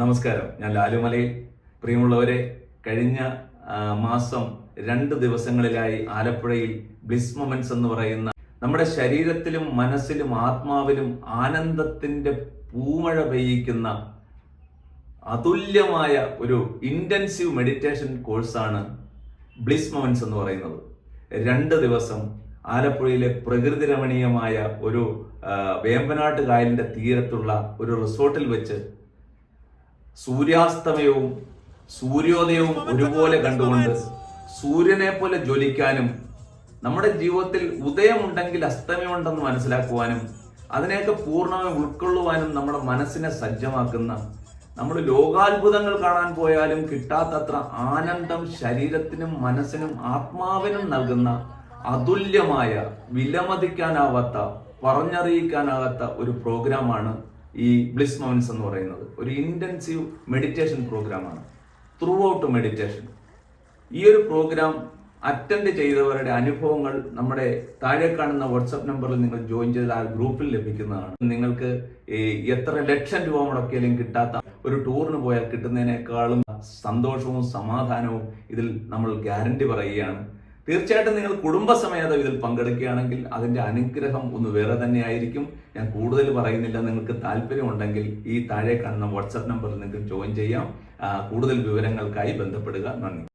നമസ്കാരം. ഞാൻ ലാലുമലയിൽ പ്രിയമുള്ളവരെ കഴിഞ്ഞ മാസം രണ്ട് ദിവസങ്ങളിലായി ആലപ്പുഴയിൽ ബ്ലിസ് മൊമെന്റ്സ് എന്ന് പറയുന്ന നമ്മുടെ ശരീരത്തിലും മനസ്സിലും ആത്മാവിലും ആനന്ദത്തിന്റെ പൂമഴ പെയ്യിക്കുന്ന അതുല്യമായ ഒരു ഇന്റൻസീവ് മെഡിറ്റേഷൻ കോഴ്സാണ് ബ്ലിസ് മൊമെന്റ്സ് എന്ന് പറയുന്നത്. രണ്ട് ദിവസം ആലപ്പുഴയിലെ പ്രകൃതി രമണീയമായ ഒരു വേമ്പനാട്ട് കായലിന്റെ തീരത്തുള്ള ഒരു റിസോർട്ടിൽ വെച്ച് സൂര്യാസ്തമയവും സൂര്യോദയവും ഒരുപോലെ കണ്ടുകൊണ്ട് സൂര്യനെ പോലെ ജ്വലിക്കാനും നമ്മുടെ ജീവിതത്തിൽ ഉദയമുണ്ടെങ്കിൽ അസ്തമയമുണ്ടെന്ന് മനസ്സിലാക്കുവാനും അതിനെയൊക്കെ പൂർണമായി ഉൾക്കൊള്ളുവാനും നമ്മുടെ മനസ്സിനെ സജ്ജമാക്കുന്ന നമ്മൾ ലോകാത്ഭുതങ്ങൾ കാണാൻ പോയാലും കിട്ടാത്തത്ര ആനന്ദം ശരീരത്തിനും മനസ്സിനും ആത്മാവിനും നൽകുന്ന അതുല്യമായ വിലമതിക്കാനാവാത്ത പറഞ്ഞറിയിക്കാനാകാത്ത ഒരു പ്രോഗ്രാമാണ് ഈ ബ്ലിസ് മൗൻസ് എന്ന് പറയുന്നത് ഒരു ഇന്റൻസീവ് മെഡിറ്റേഷൻ പ്രോഗ്രാമാണ് ത്രൂ ഔട്ട് മെഡിറ്റേഷൻ ഈ ഒരു പ്രോഗ്രാം അറ്റൻഡ് ചെയ്തവരുടെ അനുഭവങ്ങൾ നമ്മുടെ താഴെ കാണുന്ന വാട്സപ്പ് നമ്പറിൽ നിങ്ങൾ ജോയിൻ ചെയ്ത് ആ ഗ്രൂപ്പിൽ ലഭിക്കുന്നതാണ്. നിങ്ങൾക്ക് എത്ര ലക്ഷം രൂപ മുടക്കിയാലും കിട്ടാത്ത ഒരു ടൂറിന് പോയാൽ കിട്ടുന്നതിനേക്കാളും സന്തോഷവും സമാധാനവും ഇതിൽ നമ്മൾ ഗ്യാരണ്ടി പറയുകയാണ്. തീർച്ചയായിട്ടും നിങ്ങൾ കുടുംബസമേതം ഇതിൽ പങ്കെടുക്കുകയാണെങ്കിൽ അതിന്റെ അനുഗ്രഹം ഒന്ന് വേറെ തന്നെയായിരിക്കും. ഞാൻ കൂടുതൽ പറയുന്നില്ല. നിങ്ങൾക്ക് താല്പര്യമുണ്ടെങ്കിൽ ഈ താഴെ കാണുന്ന വാട്സപ്പ് നമ്പറിൽ നിങ്ങൾക്ക് ജോയിൻ ചെയ്യാം. കൂടുതൽ വിവരങ്ങൾക്കായി ബന്ധപ്പെടുക. നന്ദി.